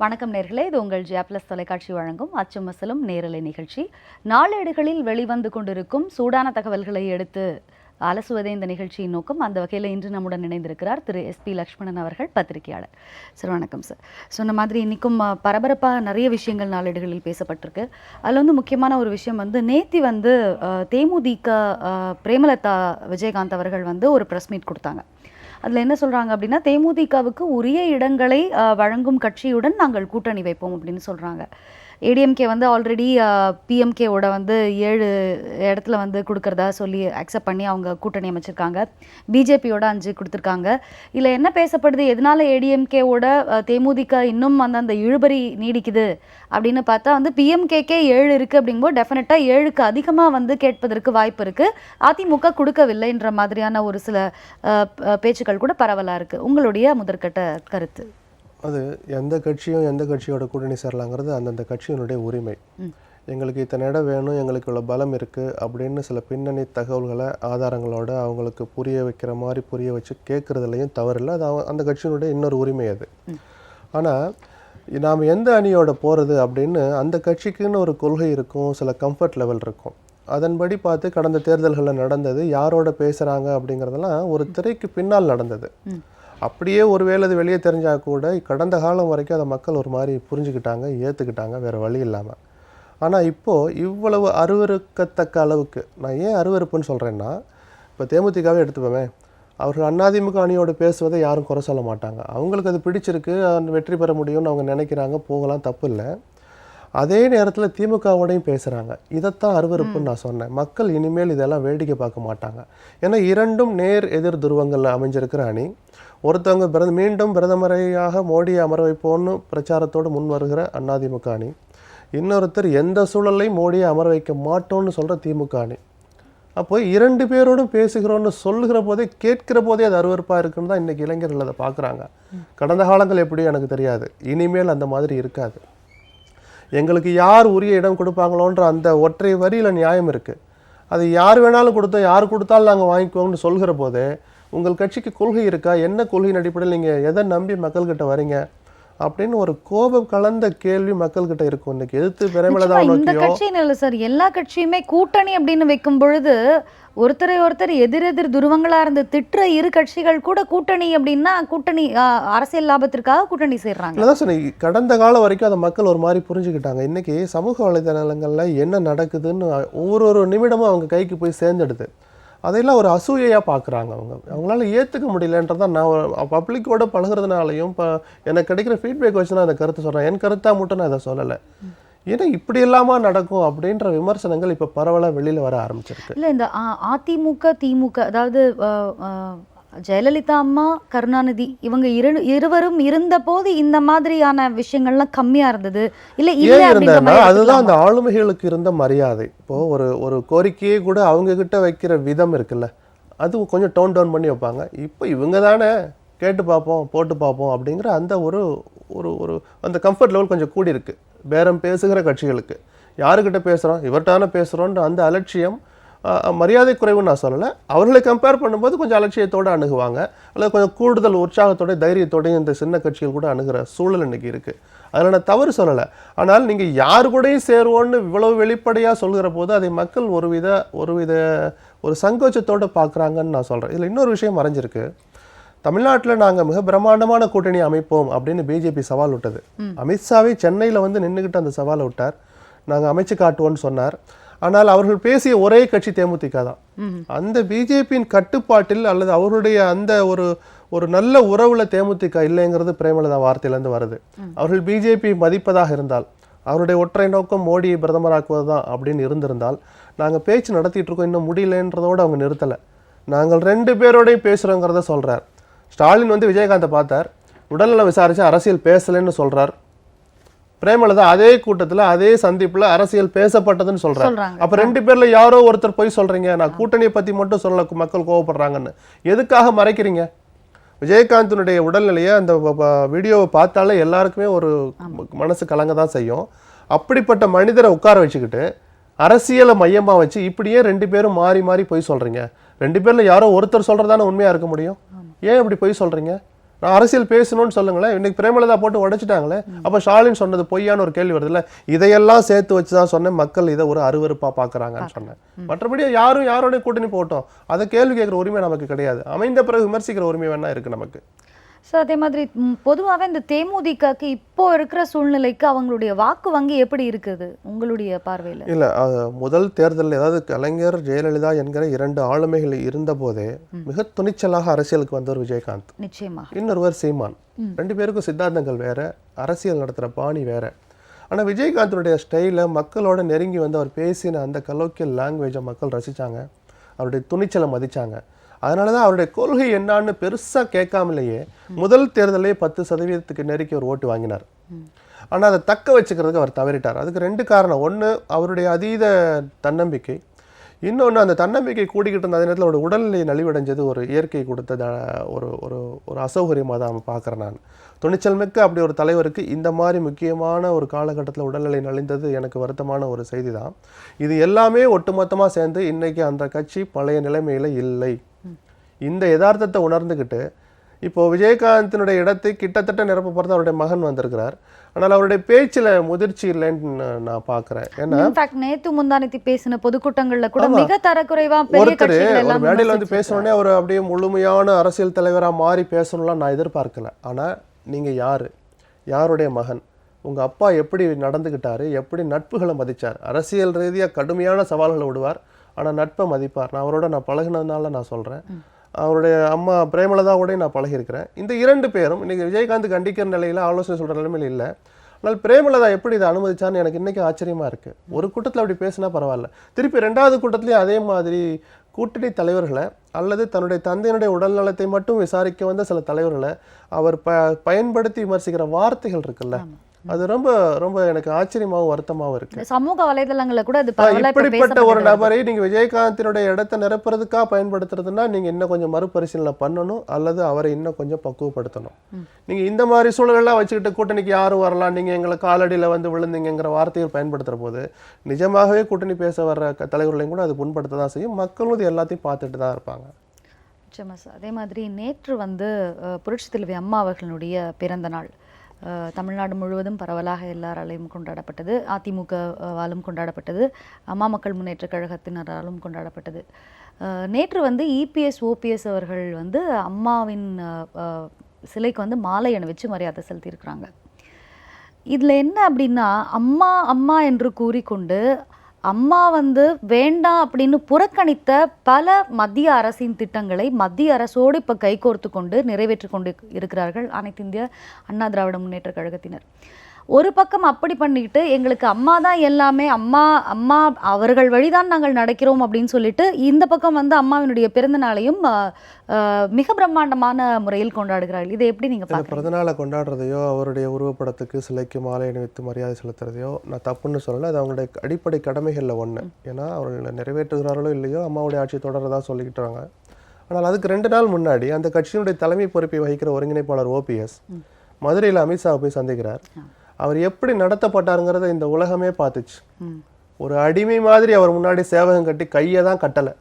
வணக்கம் நேர்களே இது உங்கள் ஜியா தொலைக்காட்சி வழங்கும் அச்சமசலும் நேரலை நிகழ்ச்சி. நாளேடுகளில் வெளிவந்து கொண்டிருக்கும் சூடான தகவல்களை எடுத்து அலசுவதே இந்த நிகழ்ச்சியின் நோக்கம். அந்த வகையில் இன்று நம்முடன் இணைந்திருக்கிறார் திரு எஸ்பி லக்ஷ்மணன் அவர்கள் பத்திரிகையாளர். சார் வணக்கம் சார். சொன்ன மாதிரி இன்றைக்கும் பரபரப்பாக நிறைய விஷயங்கள் நாளேடுகளில் பேசப்பட்டிருக்கு. அதில் வந்து முக்கியமான ஒரு விஷயம் வந்து நேத்தி வந்து தேமுதிக பிரேமலதா விஜயகாந்த் அவர்கள் வந்து ஒரு ப்ரெஸ் மீட் கொடுத்தாங்க. அதில் என்ன சொல்கிறாங்க அப்படின்னா தேமுதிகவுக்கு உரிய இடங்களை வழங்கும் கட்சியுடன் நாங்கள் கூட்டணி வைப்போம் அப்படின்னு சொல்கிறாங்க ஏடிஎம்கே வந்து ஆல்ரெடி பிஎம்கேவோட uh, வந்து ஏழு இடத்துல வந்து கொடுக்குறதா சொல்லி அக்செப்ட் பண்ணி அவங்க கூட்டணி அமைச்சிருக்காங்க. பிஜேபியோட அஞ்சு கொடுத்துருக்காங்க. இதில் என்ன பேசப்படுது? எதனால ஏடிஎம்கேவோட uh, தேமுதிக இன்னும் வந்து அந்த இழுபறி நீடிக்குது அப்படின்னு பார்த்தா வந்து பிஎம்கேக்கே ஏழு இருக்குது அப்படிங்கும்போது டெஃபினட்டாக ஏழுக்கு அதிகமாக வந்து கேட்பதற்கு வாய்ப்பு இருக்குது அதிமுக கொடுக்கவில்லைன்ற மாதிரியான ஒரு சில uh, பேச்சுக்கள் கூட பரவலாக இருக்குது உங்களுடைய முதற்கட்ட கருத்து. அது எந்த கட்சியும் எந்த கட்சியோட கூட்டணி சேரலாங்கிறது அந்தந்த கட்சியினுடைய உரிமை. எங்களுக்கு இத்தனை இடம் வேணும் எங்களுக்கு இவ்வளோ பலம் இருக்குது அப்படின்னு சில பின்னணி தகவல்களை ஆதாரங்களோட அவங்களுக்கு புரிய வைக்கிற மாதிரி புரிய வச்சு கேட்குறதுலையும் தவறில்லை. அது அந்த கட்சியினுடைய இன்னொரு உரிமை அது. ஆனால் நாம் எந்த அணியோட போகிறது அப்படின்னு அந்த கட்சிக்குன்னு ஒரு கொள்கை இருக்கும் சில கம்ஃபர்ட் லெவல் இருக்கும். அதன்படி பார்த்து கடந்த தேர்தல்களில் நடந்தது யாரோட பேசுகிறாங்க அப்படிங்கிறதெல்லாம் ஒரு திரைக்கு பின்னால் நடந்தது. அப்படியே ஒருவேளை அது வெளியே தெரிஞ்சால் கூட கடந்த காலம் வரைக்கும் அதை மக்கள் ஒரு மாதிரி புரிஞ்சுக்கிட்டாங்க ஏற்றுக்கிட்டாங்க வேறு வழி இல்லாமல் ஆனால் இப்போது இவ்வளவு அருவறுக்கத்தக்க அளவுக்கு நான் ஏன் அருவருப்புன்னு சொல்கிறேன்னா இப்போ தேமுதிகவே எடுத்துப்போமே அவர்கள் அதிமுக அணியோடு பேசுவதை யாரும் குறை சொல்ல மாட்டாங்க. அவங்களுக்கு அது பிடிச்சிருக்கு வெற்றி பெற முடியும்னு அவங்க நினைக்கிறாங்க போகலாம் தப்பு இல்லை அதே நேரத்தில் திமுகவோடையும் பேசுகிறாங்க இதைத்தான் அருவருப்புன்னு நான் சொன்னேன். மக்கள் இனிமேல் இதெல்லாம் வேடிக்கை பார்க்க மாட்டாங்க. ஏன்னா இரண்டும் நேர் எதிர் துருவங்களில் அமைஞ்சிருக்கிற அணி. ஒருத்தவங்க பிறந்த மீண்டும் பிரதமரையாக மோடியை அமர வைப்போன்னு பிரச்சாரத்தோடு முன் வருகிற அதிமுக அணி. இன்னொருத்தர் எந்த சூழலையும் மோடியை அமர வைக்க மாட்டோம்னு சொல்கிற திமுக அணி. அப்போ இரண்டு பேரோடும் பேசுகிறோன்னு சொல்லுகிற போதே கேட்கிற போதே அது அருவருப்பாக இருக்குன்னு தான் இன்றைக்கி இளைஞர்கள் அதை பார்க்குறாங்க. கடந்த காலங்கள் எப்படியும் எனக்கு தெரியாது. இனிமேல் அந்த மாதிரி இருக்காது. எங்களுக்கு யார் உரிய இடம் கொடுப்பாங்களோன்ற அந்த ஒற்றை வரியில் நியாயம் இருக்குது அது யார் வேணாலும் கொடுத்தோம் யார் கொடுத்தாலும் நாங்கள் வாங்கிக்குவோம்னு சொல்கிற போதே உங்கள் கட்சிக்கு கொள்கை இருக்கா? என்ன கொள்கையின் அடிப்படையில் நீங்கள் எதை நம்பி மக்கள்கிட்ட வரீங்க? அப்படின்னு ஒரு கோபம் கலந்த கேள்வி மக்கள்கிட்ட இருக்கும். இன்னைக்கு எதிர்த்து நிச்சயமா இந்த கட்சின்னு இல்லை சார் எல்லா கட்சியுமே கூட்டணி அப்படின்னு வைக்கும் பொழுது ஒருத்தரை ஒருத்தர் எதிரெதிர் துருவங்களா இருந்து திட்டுற இரு கட்சிகள் கூட கூட்டணி அப்படின்னா கூட்டணி அரசியல் லாபத்திற்காக கூட்டணி சேர்றாங்க. அதான் சொன்னேன் கடந்த காலம் வரைக்கும் அதை மக்கள் ஒரு மாதிரி புரிஞ்சுக்கிட்டாங்க. இன்னைக்கு சமூக வலைதளங்கள்ல என்ன நடக்குதுன்னு ஒவ்வொரு ஒரு நிமிடமும் அவங்க கைக்கு போய் சேர்ந்துடுது. அதையெல்லாம் ஒரு அசூயையாக பார்க்குறாங்க அவங்க. அவங்களால ஏற்றுக்க முடியலன்றதான் நான் பப்ளிக்கோட பழகுறதுனாலையும் இப்போ எனக்கு கிடைக்கிற ஃபீட்பேக் வச்சு நான் அந்த கருத்து சொல்கிறேன் என் கருத்தாக மட்டும் நான் அதை சொல்லலை. ஏன்னா இப்படி இல்லாம நடக்கும் அப்படின்ற விமர்சனங்கள் இப்போ பரவலாக வெளியில் வர ஆரம்பிச்சிருக்கு. இல்லை இந்த அதிமுக திமுக அதாவது ஜெயலலிதா அம்மா கருணாநிதி இவங்க இரு இருவரும் இருந்த போது இந்த மாதிரியான விஷயங்கள்லாம் கம்மியா இருந்தது. இல்ல இல்ல மாதிரி அதுதான் அந்த? ஆளுமைகளுக்கு இருந்த மரியாதை. இப்போ ஒரு ஒரு கோரிக்கையே கூட அவங்க கிட்ட வைக்கிற விதம் இருக்குல்ல அது கொஞ்சம் டோன் டவுன் பண்ணி வைப்பாங்க. இப்போ இவங்க தானே கேட்டு பார்ப்போம் போட்டு பார்ப்போம் அப்படிங்கிற அந்த ஒரு ஒரு ஒரு அந்த கம்ஃபர்ட் லெவல் கொஞ்சம் கூடி இருக்கு. பேரம் பேசுகிற கட்சிகளுக்கு. யாருக்கிட்ட பேசுகிறோம் இவர்கிட்ட பேசுகிறோன்ற அந்த அலட்சியம் மரியாதை குறைவுன்னு நான் சொல்லலை. அவர்களை கம்பேர் பண்ணும்போது கொஞ்சம் அலட்சியத்தோடு அணுகுவாங்க. அல்லது கொஞ்சம் கூடுதல் உற்சாகத்தோட தைரியத்தோட இந்த சின்ன கட்சிகள் கூட அணுகிற சூழல் இன்னைக்கு இருக்கு. அதில் நான் தவறு சொல்லலை. ஆனால் நீங்கள் யார் கூடயும் சேருவோன்னு இவ்வளவு வெளிப்படையாக சொல்கிற போது அதை மக்கள் ஒருவித ஒருவித ஒரு சங்கோச்சத்தோட பார்க்குறாங்கன்னு நான் சொல்கிறேன் இதில் இன்னொரு விஷயம் மறைஞ்சிருக்கு. தமிழ்நாட்டில் நாங்கள் மிக பிரம்மாண்டமான கூட்டணி அமைப்போம் அப்படின்னு பிஜேபி சவால் விட்டது. அமித்ஷாவே சென்னையில் வந்து நின்றுக்கிட்டு அந்த சவாலை விட்டார். நாங்கள் அமைச்சு காட்டுவோம்னு சொன்னார். ஆனால் அவர்கள் பேசிய ஒரே கட்சி தேமுதிக தான். அந்த பிஜேபியின் கட்டுப்பாட்டில் அல்லது அவருடைய அந்த ஒரு ஒரு நல்ல உறவுல தேமுதிக இல்லைங்கிறது பிரேமலதா வார்த்தையிலேருந்து வருது. அவர்கள் பிஜேபி மதிப்பதாக இருந்தால் அவருடைய ஒற்றை நோக்கம் மோடியை பிரதமராக்குவது தான் அப்படின்னு இருந்திருந்தால் நாங்கள் பேச்சு நடத்திட்டு இருக்கோம் இன்னும் முடியலன்றதோடு அவங்க நிறுத்தலை. நாங்கள் ரெண்டு பேரோடையும் பேசுகிறோங்கிறத சொல்கிறார் ஸ்டாலின் வந்து விஜயகாந்தை பார்த்தார். உடல்நலம் விசாரித்து அரசியல் பேசலைன்னு சொல்கிறார் பிரேமலதா அதே கூட்டத்துல அதே சந்திப்புல அரசியல் பேசப்பட்டதுன்னு சொல்றாரு சொல்றாங்க. அப்ப ரெண்டு பேர்ல யாரோ ஒருத்தர் போய் சொல்றீங்க நான் கூட்டணியை பத்தி மட்டும் சொல்ல மக்கள் கோவப்படுறாங்கன்னு. எதுக்காக மறைக்கிறீங்க? விஜயகாந்தினுடைய உடல்நிலையை அந்த வீடியோவை பார்த்தாலே எல்லாருக்குமே ஒரு மனசு கலங்க தான் செய்யும். அப்படிப்பட்ட மனிதரை உட்கார வச்சுக்கிட்டு அரசியலை மையமா வச்சு இப்படியே ரெண்டு பேரும் மாறி மாறி பொய் சொல்றீங்க. ரெண்டு பேர்ல யாரோ ஒருத்தர் சொல்றதானே உண்மையா இருக்க முடியும்? ஏன் இப்படி பொய் சொல்றீங்க? நான் அரசியல் பேசணும்னு சொல்லுங்களேன் இன்னைக்கு பிரேமலதா போட்டு உடைச்சிட்டாங்களே அப்ப ஸ்டாலின் சொன்னது பொய்யான ஒரு கேள்வி வருதுல்ல? இதையெல்லாம் சேர்த்து வச்சு தான் சொன்னேன் மக்கள் இதை ஒரு அருவருப்பா பாக்குறாங்கன்னு சொன்னேன். மற்றபடி யாரும் யாரோட கூட்டணி போட்டோம். அதை கேள்வி கேட்கிற உரிமை நமக்கு கிடையாது. அமைந்த பிறகு விமர்சிக்கிற உரிமை வேணா இருக்கு நமக்கு. ஸோ அதே மாதிரி ம், பொதுவாவே இந்த தேமுதிகக்கு இப்போ இருக்கிற சூழ்நிலைக்கு அவங்களுடைய வாக்கு வங்கி எப்படி இருக்குது? உங்களுடைய பார்வையில? இல்ல முதல் தேர்தலில் ஏதாவது கலைஞர் ஜெயலலிதா என்கிற இரண்டு ஆளுமைகள் இருந்தபோதே மிக துணிச்சலாக அரசியலுக்கு வந்தவர் விஜயகாந்த். நிச்சயமாக இன்னொருவர் சீமான். ரெண்டு பேருக்கும் சித்தாந்தங்கள் வேற அரசியல் நடத்துகிற பாணி வேற. ஆனா விஜயகாந்தனுடைய ஸ்டைலை மக்களோட நெருங்கி வந்து அவர் பேசின அந்த கலோக்கியல் லாங்குவேஜை மக்கள் ரசிச்சாங்க. அவருடைய துணிச்சலை மதிச்சாங்க. அதனால தான் அவருடைய கொள்கை என்னான்னு பெருசா கேட்காமலேயே முதல் தேர்தலே பத்து சதவீதத்துக்கு நெருக்கி ஒரு ஓட்டு வாங்கினார். ஆனால் அதை தக்க வச்சுக்கிறதுக்கு அவர் தவறிட்டார். அதுக்கு ரெண்டு காரணம். ஒன்று அவருடைய அதீத தன்னம்பிக்கை. இன்னொன்று அந்த தன்னம்பிக்கை கூடிக்கிட்டு இருந்த அதே நேரத்தில் அவருடைய உடல்நிலை நலிவடைஞ்சது ஒரு இயற்கை கொடுத்த ஒரு ஒரு ஒரு அசௌகரியமாக தான் பார்க்குறேன் நான். துணிச்சல் மிக்க அப்படி ஒரு தலைவருக்கு இந்த மாதிரி முக்கியமான ஒரு காலகட்டத்தில் உடல்நிலை நலிந்தது எனக்கு வருத்தமான ஒரு செய்தி தான் இது எல்லாமே ஒட்டுமொத்தமாக சேர்ந்து இன்னைக்கு அந்த கட்சி பழைய நிலைமையில் இல்லை. இந்த யதார்த்தத்தை உணர்ந்துக்கிட்டு இப்போ விஜயகாந்தினுடைய இடத்தை கிட்டத்தட்ட நிரப்ப போகிறது அவருடைய மகன் வந்திருக்கிறார். ஆனால் அவருடைய பேச்சில் முதிர்ச்சி இல்லைன்னு நான் பார்க்குறேன். ஏன்னா நேத்து முந்தானத்தி பேசின பொதுக்கூட்டங்கள்ல கூட. மிக தரக்குறைவா பெரிய ஒருத்தர் ஒரு மேடையில் வந்து. பேசணுன்னே அவர் அப்படியே முழுமையான அரசியல் தலைவரா மாறி பேசணும்லாம் நான் எதிர்பார்க்கல. ஆனா நீங்க யாரு? யாருடைய மகன்? உங்க அப்பா எப்படி நடந்துக்கிட்டாரு எப்படி நட்புகளை மதிச்சார்? அரசியல் ரீதியா கடுமையான சவால்களை விடுவார். ஆனா நட்பை மதிப்பார். நான் அவரோட நான் பழகுனதுனால நான் சொல்றேன். அவருடைய அம்மா பிரேமலதாவோடய நான் பழகியிருக்கிறேன். இந்த இரண்டு பேரும் இன்னைக்கு விஜயகாந்த் கண்டிக்கிற நிலையில ஆலோசனை சொல்ற நிலைமையில இல்லை. ஆனால் பிரேமலதா எப்படி இதை அனுமதிச்சான்னு எனக்கு இன்னைக்கு ஆச்சரியமா இருக்கு. ஒரு கூட்டத்துல அப்படி பேசினா பரவாயில்ல. திருப்பி ரெண்டாவது கூட்டத்திலயும் அதே மாதிரி கூட்டணி தலைவர்களை அல்லது தன்னுடைய தந்தையினுடைய உடல்நலத்தை மட்டும் விசாரிக்க வந்த சில தலைவர்களை அவர் ப பயன்படுத்தி விமர்சிக்கிற வார்த்தைகள் இருக்குல்ல? அது ரொம்ப ரொம்ப எனக்கு ஆச்சரியமாவும் வருத்தமாவும் இருக்கு. சமூக வலைதளங்கள்ல கூட அது இப்படிப்பட்ட ஒரு. நபரை நீங்க விஜயகாந்தினுடைய இடத்தை நிரப்புறதுக்காக பயன்படுத்துறதுன்னா நீங்க இன்னும் கொஞ்சம் மறுபரிசீலனை பண்ணணும் அல்லது அவரை இன்னும் கொஞ்சம் பக்குவப்படுத்தணும். நீங்க இந்த மாதிரி சூழலெல்லாம் வச்சுக்கிட்டு கூட்டணிக்கு யாரும் வரலாம் நீங்க எங்களை காலடியில வந்து விழுந்தீங்கிற வார்த்தைகள் பயன்படுத்துற போது நிஜமாகவே கூட்டணி பேச வர்ற தலைவர்களையும் கூட அது புண்படுத்த தான் செய்யும். மக்களும் இது எல்லாத்தையும் பார்த்துட்டு தான் இருப்பாங்க. நிச்சயமா சார். அதே மாதிரி நேற்று வந்து அஹ், புரட்சித் தலைவி அம்மா அவர்களுடைய பிறந்த நாள். தமிழ்நாடு முழுவதும் பரவலாக எல்லாராலையும் கொண்டாடப்பட்டது. அதிமுக கொண்டாடப்பட்டது. அம்மா மக்கள் முன்னேற்ற கழகத்தினராலும் கொண்டாடப்பட்டது. நேற்று வந்து இபிஎஸ் ஓபிஎஸ் அவர்கள் வந்து அம்மாவின் சிலைக்கு வந்து மாலை அணிவிச்சு மரியாதை செலுத்தியிருக்கிறாங்க. இதில் என்ன அப்படின்னா அம்மா அம்மா என்று கூறிக்கொண்டு அம்மா வந்து வேண்டாம் அப்படின்னு புறக்கணித்த பல மத்திய அரசின் திட்டங்களை மத்திய அரசோடு இப்போ கைகோர்த்து கொண்டு நிறைவேற்றி கொண்டு இருக்கிறார்கள் அனைத்து இந்திய அண்ணா திராவிட முன்னேற்ற கழகத்தினர். ஒரு பக்கம் அப்படி பண்ணிக்கிட்டு எங்களுக்கு அம்மா தான் எல்லாமே அம்மா அம்மா அவர்கள் வழிதான் நாங்கள் நடக்கிறோம் அப்படின்னு சொல்லிட்டு இந்த பக்கம் வந்து அம்மாவினுடைய பிறந்த நாளையும் அஹ், அஹ், மிக பிரம்மாண்டமான முறையில் கொண்டாடுகிறார்கள். இதை எப்படி நீங்க இந்த பார்க்குறீங்க? பிறந்தநாளை கொண்டாடுறதையோ அவருடைய உருவப்படத்துக்கு சிலைக்கு மாலை அணிவித்து மரியாதை செலுத்துறதையோ நான் தப்புன்னு சொல்லலை அது அவங்களுடைய அடிப்படை கடமைகளில் ஒன்று ஏன்னா அவர்கள் நிறைவேற்றுகிறார்களோ இல்லையோ அம்மாவுடைய ஆட்சி தொடர்றதா சொல்லிக்கிட்டாங்க. ஆனால் அதுக்கு ரெண்டு நாள் முன்னாடி அந்த கட்சியினுடைய தலைமை பொறுப்பை வகிக்கிற ஒருங்கிணைப்பாளர் ஓபிஎஸ் மதுரையில் அமித்ஷாவை போய் சந்திக்கிறார். அவர் எப்படி நடத்தப்பட்டாருங்கிறத இந்த உலகமே பார்த்துச்சு. ஒரு அடிமை மாதிரி அவர் முன்னாடி சேவகம் கட்டி கையை தான் கட்டலை.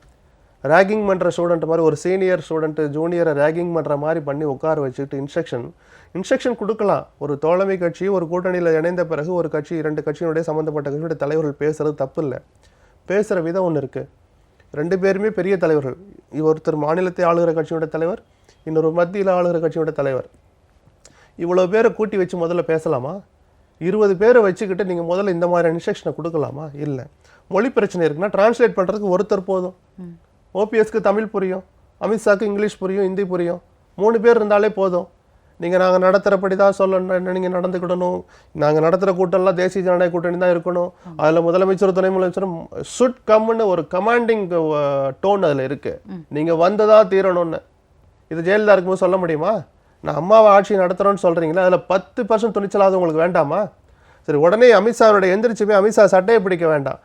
ரேகிங் பண்ணுற ஸ்டூடெண்ட் மாதிரி ஒரு சீனியர் ஸ்டூடெண்ட்டு ஜூனியரை ரேகிங் பண்ணுற மாதிரி பண்ணி உட்கார வச்சுக்கிட்டு இன்ஸ்ட்ரக்ஷன் இன்ஸ்ட்ரக்ஷன் கொடுக்கலாம். ஒரு தோழமை கட்சி ஒரு கூட்டணியில் இணைந்த பிறகு ஒரு கட்சி இரண்டு கட்சியினுடைய சம்மந்தப்பட்ட கட்சியுடைய தலைவர்கள் பேசுறது தப்பு இல்லை. பேசுகிற விதம் ஒன்று இருக்குது ரெண்டு பேருமே பெரிய தலைவர்கள். ஒருத்தர் மாநிலத்தை ஆளுகிற கட்சியோட தலைவர் இன்னொரு மத்தியில் ஆளுகிற கட்சியோட தலைவர். இவ்வளோ பேரை கூட்டி வச்சு முதல்ல பேசலாமா? இருபது பேரை வச்சுக்கிட்டு நீங்கள் முதல்ல இந்த மாதிரி இன்ஸ்ட்ரக்ஷனை கொடுக்கலாமா? இல்லை. மொழி பிரச்சனை இருக்குன்னா டிரான்ஸ்லேட் பண்ணுறதுக்கு ஒருத்தர் போதும். ஓபிஎஸ்க்கு தமிழ் புரியும். அமித்ஷாக்கு இங்கிலீஷ் புரியும் ஹிந்தி புரியும். மூணு பேர் இருந்தாலே போதும். நீங்கள் நாங்கள் நடத்துகிறபடி தான் சொல்லணும் நீங்கள் நடந்துக்கிடணும். நாங்கள் நடத்துகிற கூட்டம்லாம் தேசிய ஜனநாயக கூட்டணி தான் இருக்கணும் அதில் முதலமைச்சர் துணை முதலமைச்சரும் சுட் கம்னு ஒரு கமாண்டிங் டோன் அதில் இருக்குது நீங்கள் வந்ததா தீரணும்னு. இது ஜெயலலிதா இருக்கும்போது சொல்ல முடியுமா? நான் அம்மாவை ஆட்சி நடத்துகிறோன்னு சொல்கிறீங்களா அதில் பத்து பர்சன்ட் துணிச்சலாவது உங்களுக்கு வேண்டாமா? சரி உடனே அமித்ஷாவோட எந்திரிச்சுமே போய் அமித்ஷா சட்டையை பிடிக்க வேண்டாம்.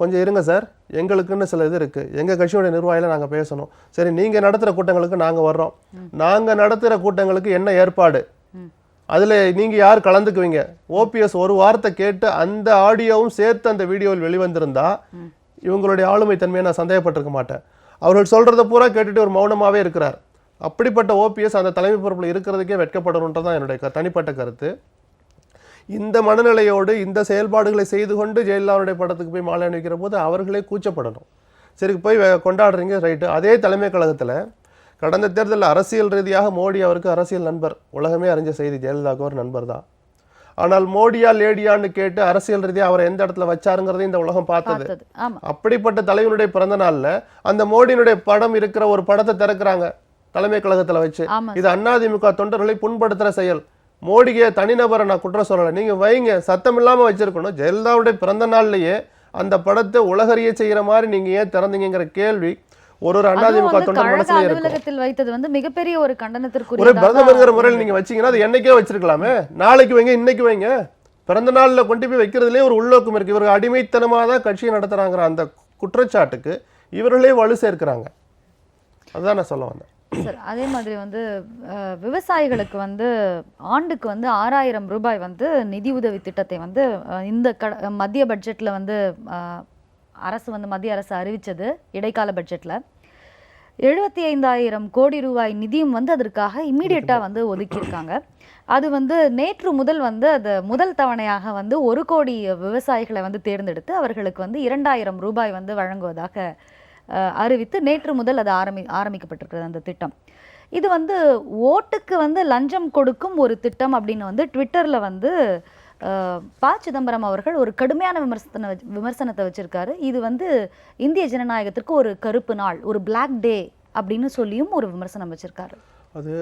கொஞ்சம் இருங்க சார். எங்களுக்குன்னு சில இது இருக்குது எங்கள் கட்சியோட நிர்வாகியில் நாங்கள் பேசணும். சரி நீங்கள் நடத்துகிற கூட்டங்களுக்கு நாங்கள் வர்றோம். நாங்கள் நடத்துகிற கூட்டங்களுக்கு என்ன ஏற்பாடு? அதில் நீங்கள் யார் கலந்துக்குவீங்க? ஓபிஎஸ் ஒரு வார்த்தை கேட்டு அந்த ஆடியோவும் சேர்த்து அந்த வீடியோவில் வெளிவந்திருந்தா இவங்களுடைய ஆளுமை தன்மையை நான் சந்தேகப்பட்டிருக்க மாட்டேன். அவர்கள் சொல்கிறத பூரா கேட்டுட்டு ஒரு மௌனமாகவே இருக்கிறார். அப்படிப்பட்ட ஓபிஎஸ் அந்த தலைமை பொறுப்பில் இருக்கிறதுக்கே வெட்கப்படணுன்றது தான் என்னுடைய தனிப்பட்ட கருத்து. இந்த மனநிலையோடு இந்த செயல்பாடுகளை செய்து கொண்டு ஜெயலலிதாவுடைய படத்துக்கு போய் மாலை அணிவிக்கிற போது அவர்களே கூச்சப்படணும். சரி போய் கொண்டாடுறீங்க ரைட்டு அதே தலைமை கழகத்தில் கடந்த தேர்தலில் அரசியல் ரீதியாக மோடி அவருக்கு அரசியல் நண்பர் உலகமே அறிஞ்ச செய்தி ஜெயலலிதாவுக்கு ஒரு நண்பர் தான். ஆனால் மோடியா லேடியான்னு கேட்டு அரசியல் ரீதியாக அவரை எந்த இடத்துல வச்சாருங்கிறதையும் இந்த உலகம் பார்த்தது. அப்படிப்பட்ட தலைவனுடைய பிறந்த நாள்ல அந்த மோடியினுடைய படம் இருக்கிற ஒரு படத்தை திறக்கிறாங்க. தலைமை கழகத்துல வச்சு. இது அதிமுக தொண்டர்களை புண்படுத்துற செயல். மோடிக்கு தனிநபரை நான் குற்றம் சொல்லலை. நீங்க வைங்க. சத்தம் இல்லாம வச்சிருக்கணும். ஜெயலலிதாவுடைய பிறந்த நாள்லயே அந்த படத்தை உலகறிய செய்யற மாதிரி நீங்க ஏன் திறந்தீங்கிற கேள்வி ஒரு ஒரு அதிமுக தொண்டர் மனசுல அலுவலகத்தில் வைத்தது வந்து மிகப்பெரிய ஒரு ஒரு கண்டனத்திற்குரியதாக பிரதமர்ங்கிற முறையில் நீங்க வச்சீங்கன்னா அது என்னைக்கே வச்சிருக்கலாமே? நாளைக்கு வைங்க இன்னைக்கு வைங்க. பிறந்த நாள்ல கொண்டு போய் வைக்கிறதுலே ஒரு உள்நோக்கம் இருக்கு. இவர்கள் அடிமைத்தனமா தான் கட்சியை நடத்துறாங்கிற அந்த குற்றச்சாட்டுக்கு இவர்களே வலு சேர்க்கிறாங்க. அதுதான் நான் சொல்ல வந்தேன். சார் அதே மாதிரி வந்து விவசாயிகளுக்கு வந்து ஆண்டுக்கு வந்து ஆறாயிரம் ரூபாய் வந்து நிதி உதவி திட்டத்தை வந்து இந்த கட மத்திய பட்ஜெட்ல வந்து அரசு வந்து மத்திய அரசு அறிவிச்சது இடைக்கால பட்ஜெட்ல. எழுபத்தி ஐந்தாயிரம் கோடி ரூபாய் நிதியும் வந்து அதற்காக இம்மீடியட்டாக வந்து ஒதுக்கியிருக்காங்க. அது வந்து நேற்று முதல் வந்து அது முதல் தவணையாக வந்து ஒரு கோடி விவசாயிகளை வந்து தேர்ந்தெடுத்து அவர்களுக்கு வந்து இரண்டாயிரம் ரூபாய் வந்து வழங்குவதாக அறிவித்து நேற்று முதல் அது ஆரம்பி ஆரம்பிக்கப்பட்டிருக்கிறது அந்த திட்டம். இது வந்து ஓட்டுக்கு வந்து லஞ்சம் கொடுக்கும் ஒரு திட்டம் அப்படின்னு வந்து ட்விட்டரில் வந்து ப. சிதம்பரம் அவர்கள் ஒரு கடுமையான விமர்சன விமர்சனத்தை வச்சுருக்காரு. இது வந்து இந்திய ஜனநாயகத்திற்கு ஒரு கருப்பு நாள் ஒரு பிளாக் டே அப்படின்னு சொல்லியும் ஒரு விமர்சனம் வச்சுருக்காரு. அது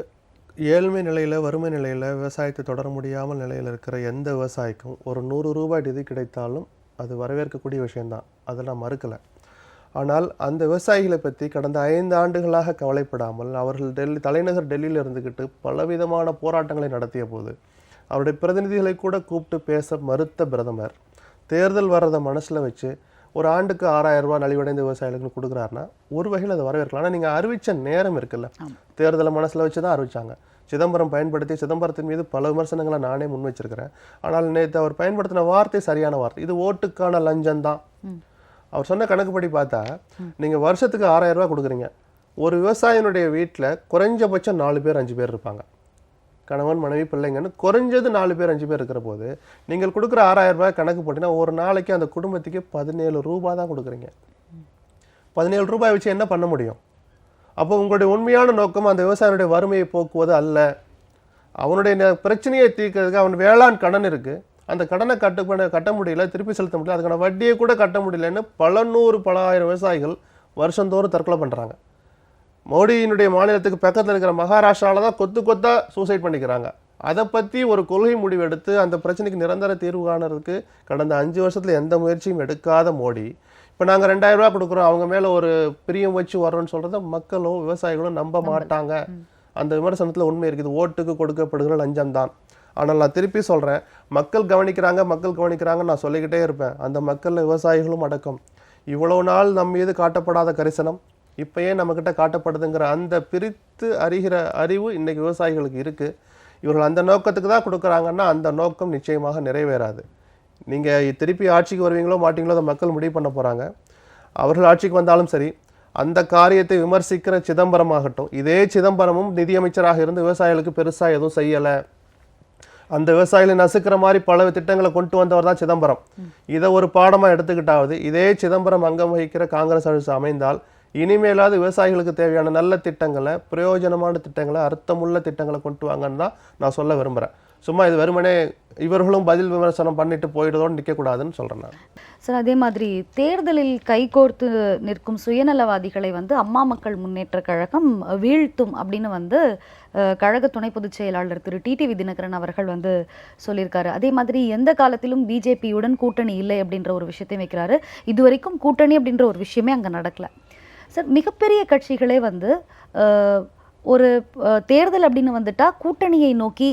ஏழ்மை நிலையில் வறுமை நிலையில் விவசாயத்தை தொடர முடியாமல் நிலையில் இருக்கிற எந்த விவசாயிக்கும் ஒரு நூறு ரூபாய் நிதி கிடைத்தாலும் அது வரவேற்கக்கூடிய விஷயந்தான் அதை நான் மறுக்கலை. ஆனால் அந்த விவசாயிகளை பற்றி கடந்த ஐந்து ஆண்டுகளாக கவலைப்படாமல் அவர்கள் டெல்லி தலைநகர் டெல்லியில் இருந்துக்கிட்டு பலவிதமான போராட்டங்களை நடத்திய போது அவருடைய பிரதிநிதிகளை கூட கூப்பிட்டு பேச மறுத்த பிரதமர் தேர்தல் வர்றதை மனசில் வச்சு ஒரு ஆண்டுக்கு ஆறாயிரம் ரூபாய் நலிவடைந்த விவசாயிகளுக்கு கொடுக்குறாருன்னா ஒரு வகையில் அதை வரவேற்கலாம். ஆனால் நீங்கள் அறிவிச்ச நேரம் இருக்குல்ல. தேர்தலை மனசில் வச்சு தான் அறிவிச்சாங்க. சிதம்பரம் பயன்படுத்தி சிதம்பரத்தின் மீது பல விமர்சனங்களை நானே முன் வச்சிருக்கிறேன் ஆனால் நேற்று அவர் பயன்படுத்தின வார்த்தை சரியான வார்த்தை. இது ஓட்டுக்கான லஞ்சம் தான். அவர் சொன்ன கணக்குப்படி பார்த்தா நீங்கள் வருஷத்துக்கு ஆறாயிரம் கொடுக்குறீங்க. ஒரு விவசாயினுடைய வீட்டில் குறைஞ்சபட்சம் நாலு பேர் அஞ்சு பேர் இருப்பாங்க. கணவன் மனைவி பிள்ளைங்கன்னு குறைஞ்சது நாலு பேர் அஞ்சு பேர் இருக்கிற போது நீங்கள் கொடுக்குற ஆறாயிரம் ரூபாய் கணக்கு போட்டிங்கன்னா ஒரு நாளைக்கு அந்த குடும்பத்துக்கு பதினேழு ரூபாய் தான் கொடுக்குறீங்க. பதினேழு ரூபாய் வச்சு என்ன பண்ண முடியும்? அப்போ உங்களுடைய உண்மையான நோக்கம் அந்த விவசாயினுடைய வறுமையை போக்குவது அல்ல. அவனுடைய ந- பிரச்சனையை தீர்க்கிறதுக்கு அவன் வேளாண் கடன் இருக்குது அந்த கடனை கட்ட பண்ண- கட்ட முடியல திருப்பி செலுத்த முடியல அதுக்கான வட்டியை கூட கட்ட முடியலன்னு பல நூறு பல ஆயிரம் விவசாயிகள் வருஷந்தோறும் தற்கொலை பண்றாங்க. மோடியினுடைய மாநிலத்துக்கு பக்கத்தில் இருக்கிற மகாராஷ்டிராவில் தான் கொத்து கொத்தா சூசைட் பண்ணிக்கிறாங்க. அதை பற்றி ஒரு கொள்கை முடிவு எடுத்து அந்த பிரச்சனைக்கு நிரந்தர தீர்வு காணறதுக்கு கடந்த அஞ்சு வருஷத்தில் எந்த முயற்சியும் எடுக்காத மோடி. இப்போ நாங்கள் ரெண்டாயிரம் ரூபாய் கொடுக்குறோம் அவங்க மேலே ஒரு பிரியம் வச்சு வரோம்னு சொல்கிறத மக்களும் விவசாயிகளும் நம்ப மாட்டாங்க. அந்த விமர்சனத்தில் உண்மை இருக்குது. ஓட்டுக்கு கொடுக்கப்படுகிற லஞ்சம் தான் ஆனால் நான் திருப்பி சொல்கிறேன் மக்கள் கவனிக்கிறாங்க மக்கள் கவனிக்கிறாங்கன்னு நான் சொல்லிக்கிட்டே இருப்பேன். அந்த மக்களில் விவசாயிகளும் அடக்கம். இவ்வளோ நாள் நம் மீது காட்டப்படாத கரிசனம் இப்போ ஏன் நம்மக்கிட்ட காட்டப்படுதுங்கிற அந்த பிரித்து அறிகிற அறிவு இன்றைக்கி விவசாயிகளுக்கு இருக்குது இவர்கள் அந்த நோக்கத்துக்கு தான் கொடுக்குறாங்கன்னா அந்த நோக்கம் நிச்சயமாக நிறைவேறாது. நீங்கள் திருப்பி ஆட்சிக்கு வருவீங்களோ மாட்டீங்களோ அதை மக்கள் முடிவு பண்ண போகிறாங்க அவர்கள் ஆட்சிக்கு வந்தாலும் சரி அந்த காரியத்தை விமர்சிக்கிற சிதம்பரம் ஆகட்டும் இதே சிதம்பரமும் நிதியமைச்சராக இருந்து விவசாயிகளுக்கு பெருசாக எதுவும் செய்யலை. அந்த விவசாயிகளை நசுக்கிற மாதிரி பல திட்டங்களை கொண்டு வந்தவர் தான் சிதம்பரம். இதை ஒரு பாடமாக எடுத்துக்கிட்டாவது இதே சிதம்பரம் அங்கம் வகிக்கிற காங்கிரஸ் அரசு அமைந்தால் இனிமேலாவது விவசாயிகளுக்கு தேவையான நல்ல திட்டங்களை பிரயோஜனமான திட்டங்களை அர்த்தமுள்ள திட்டங்களை கொண்டு வாங்கன்னு தான் நான் சொல்ல விரும்புறேன். சும்மா இது வெறுமனே இவர்களும் பதில் விமர்சனம் பண்ணிட்டு போயிடுதோன்னு நிற்கக்கூடாதுன்னு சொல்கிறேன் நான். சார் அதே மாதிரி தேர்தலில் கைகோர்த்து நிற்கும் சுயநலவாதிகளை வந்து அம்மா மக்கள் முன்னேற்ற கழகம் வீழ்த்தும் அப்படின்னு வந்து கழக துணை பொதுச் செயலாளர் திரு. டிடிவி தினகரன் அவர்கள் வந்து சொல்லியிருக்காரு. அதே மாதிரி எந்த காலத்திலும் பிஜேபியுடன் கூட்டணி இல்லை அப்படின்ற ஒரு விஷயத்தையும் வைக்கிறாரு. இதுவரைக்கும் கூட்டணி அப்படின்ற ஒரு விஷயமே அங்கே நடக்கலை. சார் மிகப்பெரிய கட்சிகளே வந்து ஒரு தேர்தல் அப்படின்னு வந்துட்டா கூட்டணியை நோக்கி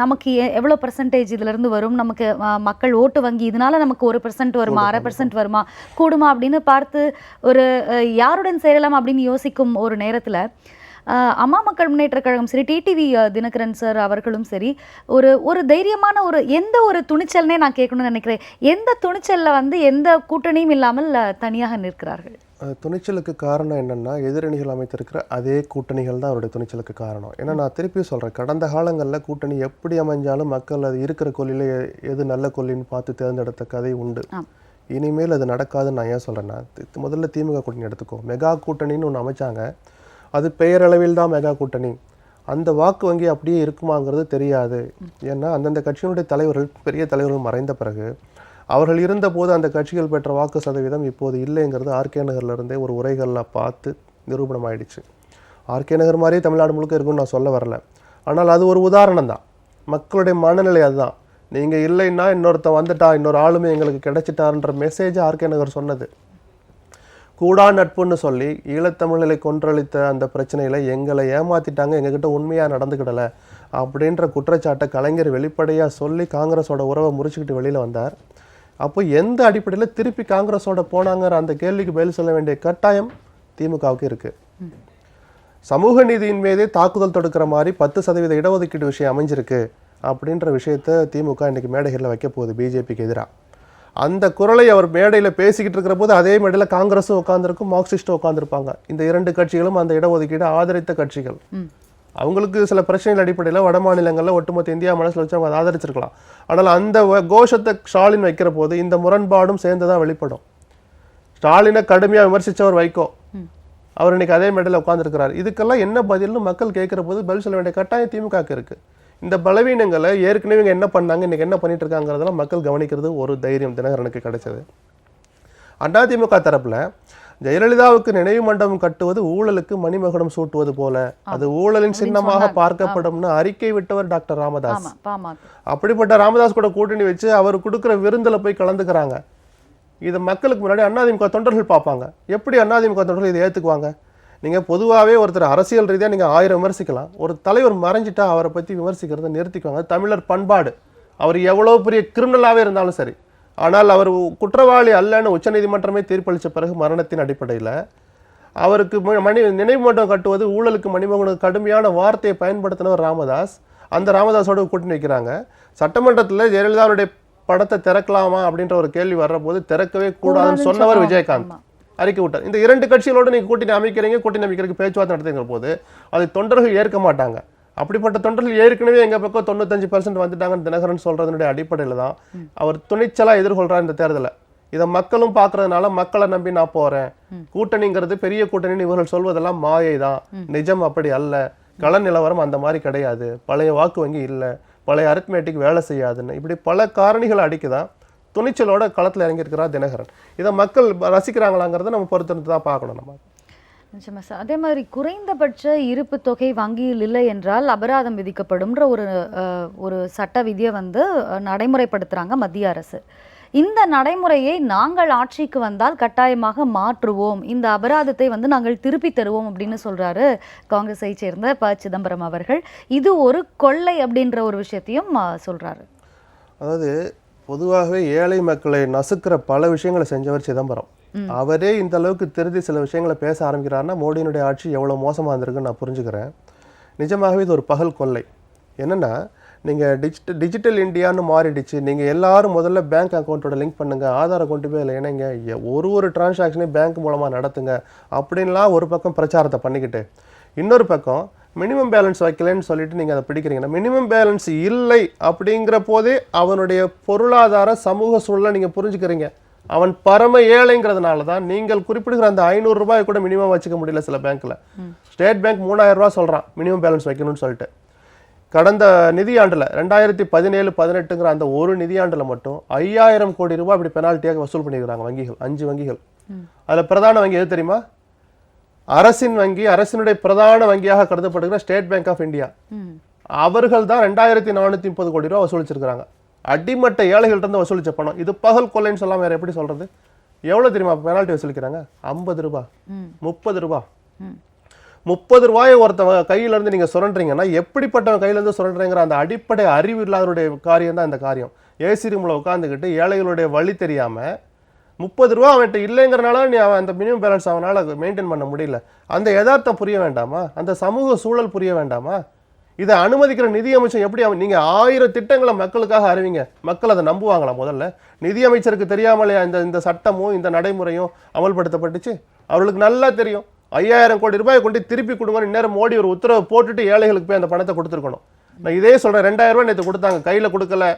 நமக்கு எவ்வளோ பர்சன்டேஜ் இருந்து வரும்? நமக்கு மக்கள் ஓட்டு வங்கி இதனால நமக்கு ஒரு பெர்சன்ட் வருமா? அரை பெர்சன்ட் வருமா? கூடுமா அப்படின்னு பார்த்து ஒரு யாருடன் சேரலாம் அப்படின்னு யோசிக்கும் ஒரு நேரத்தில் அம்மா மக்கள் முன்னேற்ற கழகம் சரி டிடிவி தினகரன் சார் அவர்களும் சரி ஒரு ஒரு தைரியமான ஒரு எந்த ஒரு துணிச்சல்னே நான் கேட்கணும்னு நினைக்கிறேன். எந்த துணிச்சல்ல வந்து எந்த கூட்டணியும் இல்லாமல் தனியாக நிற்கிறார்கள்? துணிச்சலுக்கு காரணம் என்னன்னா எதிரணிகள் அமைத்திருக்கிற அதே கூட்டணிகள் தான் அவருடைய துணிச்சலுக்கு காரணம். ஏன்னா நான் திருப்பி சொல்கிறேன் கடந்த காலங்களில் கூட்டணி எப்படி அமைஞ்சாலும் மக்கள் அது இருக்கிற கொல்லியில் எது நல்ல கொல்லின்னு பார்த்து தேர்ந்தெடுத்த கதை உண்டு. இனிமேல் அது நடக்காதுன்னு நான் ஏன் சொல்கிறேன்னா முதல்ல திமுக கூட்டணி எடுத்துக்கோ. மெகா கூட்டணின்னு ஒன்று அமைச்சாங்க. அது பெயரளவில் தான் மெகா கூட்டணி. அந்த வாக்கு வங்கி அப்படியே இருக்குமாங்கிறது தெரியாது. ஏன்னா அந்தந்த கட்சியினுடைய தலைவர்கள் பெரிய தலைவர்கள் மறைந்த பிறகு அவர்கள் இருந்தபோது அந்த கட்சிகள் பெற்ற வாக்கு சதவீதம் இப்போது இல்லைங்கிறது ஆர்கே நகர்லேருந்தே ஒரு உரைகளில் பார்த்து நிரூபணம் ஆயிடுச்சு ஆர்கே நகர் மாதிரியே தமிழ்நாடு முழுக்க இருக்குன்னு நான் சொல்ல வரல. ஆனால் அது ஒரு உதாரணம் தான். மக்களுடைய மனநிலை அதுதான். நீங்கள் இல்லைன்னா இன்னொருத்தன் வந்துட்டா இன்னொரு ஆளுமே எங்களுக்கு கிடைச்சிட்டாருன்ற மெசேஜ் ஆர்கே நகர் சொன்னது. கூடா நட்புன்னு சொல்லி ஈழத்தமிழர்களை கொன்றளித்த அந்த பிரச்சனையில் எங்களை ஏமாத்திட்டாங்க எங்ககிட்ட உண்மையாக நடந்துக்கிடலை அப்படின்ற குற்றச்சாட்டை கலைஞர் வெளிப்படையாக சொல்லி காங்கிரஸோட உறவை முறிச்சுக்கிட்டு வெளியில் வந்தார். அப்போ எந்த அடிப்படையில் திருப்பி காங்கிரஸோட போனாங்கிற அந்த கேள்விக்கு பதில் சொல்ல வேண்டிய கட்டாயம் திமுகவுக்கு இருக்கு. சமூக நீதியின் மீதே தாக்குதல் தொடுக்கிற மாதிரி பத்து சதவீத இடஒதுக்கீடு விஷயம் அமைஞ்சிருக்கு அப்படின்ற விஷயத்த திமுக இன்னைக்கு மேடைகளில் வைக்க போகுது பிஜேபிக்கு எதிராக அந்த குரலை அவர் மேடையில் பேசிக்கிட்டு இருக்கிற போது அதே மேடையில் காங்கிரஸும் உட்காந்துருக்கும் மார்க்சிஸ்டும் உட்காந்துருப்பாங்க இந்த இரண்டு கட்சிகளும் அந்த இடஒதுக்கீடு ஆதரித்த கட்சிகள். அவங்களுக்கு சில பிரச்சனைகள் அடிப்படையில் வட மாநிலங்களில் ஒட்டுமொத்த இந்தியா மனசில் வச்சு அவங்க அதை ஆதரிச்சிருக்கலாம். ஆனால் அந்த கோஷத்தை ஸ்டாலின் வைக்கிற போது இந்த முரண்பாடும் சேர்ந்து தான் வெளிப்படும். ஸ்டாலினை கடுமையாக விமர்சித்தவர் வைகோ. அவர் இன்னைக்கு அதே மேடையில் உட்காந்துருக்கிறார் இதுக்கெல்லாம் என்ன பதில்னு மக்கள் கேட்குற போது பதில் சொல்ல வேண்டிய கட்டாயம் திமுகக்கு இருக்கு. இந்த பலவீனங்களை ஏற்கனவே இவங்க என்ன பண்ணாங்க இன்னைக்கு என்ன பண்ணிட்டு இருக்காங்கிறதெல்லாம் மக்கள் கவனிக்கிறது ஒரு தைரியம் தினகரனுக்கு கிடைச்சது. அதிமுக தரப்புல ஜெயலலிதாவுக்கு நினைவு மண்டபம் கட்டுவது ஊழலுக்கு மணிமகுடம் சூட்டுவது போல. அது ஊழலின் சின்னமாக பார்க்கப்படும்னு அறிக்கை விட்டவர் டாக்டர் ராமதாஸ். அப்படிப்பட்ட ராமதாஸ் கூட கூட்டணி வச்சு அவர் கொடுக்குற விருந்தில் போய் கலந்துக்கிறாங்க. இதை மக்களுக்கு முன்னாடி அதிமுக தொண்டர்கள் பார்ப்பாங்க. எப்படி அதிமுக தொண்டர்கள் இதை ஏற்றுக்குவாங்க நீங்கள் பொதுவாகவே ஒருத்தர் அரசியல் ரீதியாக நீங்கள் ஆயிரம் விமர்சிக்கலாம். ஒரு தலைவர் மறைஞ்சிட்டா அவரை பற்றி விமர்சிக்கிறத நிறுத்திக்குவாங்க. தமிழர் பண்பாடு. அவர் எவ்வளோ பெரிய கிரிமினலாகவே இருந்தாலும் சரி. ஆனால் அவர் குற்றவாளி அல்லன்னு உச்சநீதிமன்றமே தீர்ப்பளித்த பிறகு மரணத்தின் அடிப்படையில் அவருக்கு மணி நினைவு மண்டபம் கட்டுவது ஊழலுக்கு மணிமகனுக்கு கடுமையான வார்த்தையை பயன்படுத்தினவர் ராமதாஸ். அந்த ராமதாஸோட கூட்டணி வைக்கிறாங்க சட்டமன்றத்தில் ஜெயலலிதாவுடைய படத்தை திறக்கலாமா அப்படின்ற ஒரு கேள்வி வர்றபோது திறக்கவே கூடாதுன்னு சொன்னவர். விஜயகாந்த். அறிக்கை விட்டார். இந்த இரண்டு கட்சிகளோடு நீங்க கூட்டணி அமைக்கிறீங்க கூட்டணி அமைக்கிறதுக்கு பேச்சுவார்த்தை நடத்துங்கிற போது அதை தொண்டர்கள் ஏற்க மாட்டாங்க. அப்படிப்பட்ட தொண்டர்கள் ஏற்கனவே எங்க பக்கம் தொண்ணூத்தஞ்சு பர்சன்ட் வந்துட்டாங்கன்னு தினகரன் சொல்றதனுடைய அடிப்படையில் தான் அவர் துணிச்சலா எதிர்கொள்றார் இந்த தேர்தலை. இதை மக்களும் பார்க்கறதுனால மக்களை நம்பி நான் போறேன். கூட்டணிங்கிறது பெரிய கூட்டணின்னு இவர்கள் சொல்வதெல்லாம் மாயை தான். நிஜம் அப்படி அல்ல. கள நிலவரம் அந்த மாதிரி கிடையாது. பழைய வாக்கு வங்கி இல்லை. பழைய அரித்மேட்டிக் வேலை செய்யாதுன்னு. இப்படி பல காரணிகள் அடிக்குதான் துணிச்சலோட களத்தில் இறங்கியிருக்கிறார் தினகரன். இதை மக்கள் ரசிக்கிறாங்களாங்கிறத நம்ம பொறுத்திருந்து தான் பார்க்கணும் நம்ம. நிச்சயமா சார். அதே மாதிரி குறைந்தபட்ச இருப்பு தொகை வங்கியில் இல்லை என்றால் அபராதம் விதிக்கப்படும்ன்ற ஒரு ஒரு சட்ட விதியை வந்து நடைமுறைப்படுத்துகிறாங்க மத்திய அரசு. இந்த நடைமுறையை நாங்கள் ஆட்சிக்கு வந்தால் கட்டாயமாக மாற்றுவோம். இந்த அபராதத்தை வந்து நாங்கள் திருப்பி தருவோம் அப்படின்னு சொல்கிறாரு காங்கிரஸை சேர்ந்த ப. சிதம்பரம் அவர்கள். இது ஒரு கொள்ளை அப்படின்ற ஒரு விஷயத்தையும் சொல்கிறாரு அதாவது பொதுவாகவே ஏழை மக்களை நசுக்கிற பல விஷயங்களை செஞ்சவர் சிதம்பரம். அவரே இந்த அளவுக்கு திருதி சில விஷயங்களை பேச ஆரம்பிக்கிறாருன்னா மோடியினுடைய ஆட்சி எவ்வளோ மோசமாக இருந்திருக்குன்னு நான் புரிஞ்சுக்கிறேன். நிஜமாகவே இது ஒரு பகல் கொள்ளை. என்னென்னா நீங்கள் டிஜிட்டல் டிஜிட்டல் இந்தியான்னு மாறிடுச்சு. நீங்கள் எல்லாரும் முதல்ல பேங்க் அக்கௌண்ட்டோட லிங்க் பண்ணுங்கள் ஆதார் கொண்டு போய் இல்லை இணைங்க. ஒரு ஒரு டிரான்சாக்ஷனையும் பேங்க் மூலமாக நடத்துங்க. அப்படின்லாம் ஒரு பக்கம் பிரச்சாரத்தை பண்ணிக்கிட்டு. இன்னொரு பக்கம் மினிமம் பேலன்ஸ் வைக்கலன்னு சொல்லிட்டு நீங்கள் அதை பிடிக்கிறீங்கன்னா மினிமம் பேலன்ஸ் இல்லை அப்படிங்கிற போதே அவனுடைய பொருளாதார சமூக சூழலை நீங்கள் புரிஞ்சுக்கிறீங்க. அவன் பரம ஏழைங்கிறதுனால தான் நீங்கள் குறிப்பிடுகிற அந்த ஐநூறு ரூபாய் கூட மினிமம் வச்சுக்க முடியல சில பேங்க்ல ஸ்டேட் பேங்க் மூணாயிரம் ரூபாய் சொல்றான் மினிமம் பேலன்ஸ் வைக்கணும்னு சொல்லிட்டு. கடந்த நிதியாண்டுல ரெண்டாயிரத்தி பதினேழு பதினெட்டுங்கிற அந்த ஒரு நிதியாண்டுல மட்டும் ஐயாயிரம் கோடி ரூபாய் இப்படி பெனால்ட்டியாக வசூல் பண்ணியிருக்காங்க வங்கிகள் அஞ்சு வங்கிகள். அதுல பிரதான வங்கி எது தெரியுமா? அரசின் வங்கி அரசினுடைய பிரதான வங்கியாக கருதப்படுகிற ஸ்டேட் பேங்க் ஆஃப் இந்தியா அவர்கள் தான் ரெண்டாயிரத்தி நானூற்றி முப்பது கோடி ரூபா வசூலிச்சிருக்காங்க அடிமட்ட ஏழைகள்ட்ட இருந்து வசூலிச்ச பணம். இது பகல் கொள்ளைன்னு சொல்லாம வேற எப்படி சொல்றது? எவ்வளவு தெரியுமா பெனால்ட்டி வசூலிக்கிறாங்க? ஐம்பது ரூபாய் ம். முப்பது ரூபாய் ம். முப்பது ரூபாயை ஒருத்தவங்க கையில இருந்து நீங்க சுரண்டுறீங்கன்னா எப்படிப்பட்டவன் கையில இருந்து சுரண்டுறீங்கிற அந்த அடிப்படை அறிவு இல்லாதவருடைய காரியம் தான் இந்த காரியம். ஏசி ரூம்ல உட்காந்துக்கிட்டு ஏழைகளுடைய வழி தெரியாம முப்பது ரூபா அவன்கிட்ட இல்லைங்கிறனால நீ அவன் அந்த மினிமம் பேலன்ஸ் அவனால மெயின்டைன் பண்ண முடியல. அந்த யதார்த்தம் புரிய வேண்டாமா? அந்த சமூக சூழல் புரிய வேண்டாமா? இதை அனுமதிக்கிற நிதி அமைச்சர் எப்படி அவன் நீங்க ஆயிரம் திட்டங்களை மக்களுக்காக அறிவிங்க. மக்கள் அதை நம்புவாங்களா முதல்ல? நிதி அமைச்சருக்கு தெரியாமலே இந்த இந்த சட்டமும் இந்த நடைமுறையும் அமல்படுத்தப்பட்டுச்சு? அவர்களுக்கு நல்லா தெரியும். ஐயாயிரம் கோடி ரூபாய் கொண்டு திருப்பி கொடுங்கன்னு இந்நேரம் மோடி ஒரு உத்தரவு போட்டுட்டு ஏழைகளுக்கு போய் அந்த பணத்தை கொடுத்துருக்கணும். நான் இதே சொல்றேன் ரெண்டாயிரம் ரூபாய் நேற்று கொடுத்தாங்க கையில கொடுக்கல.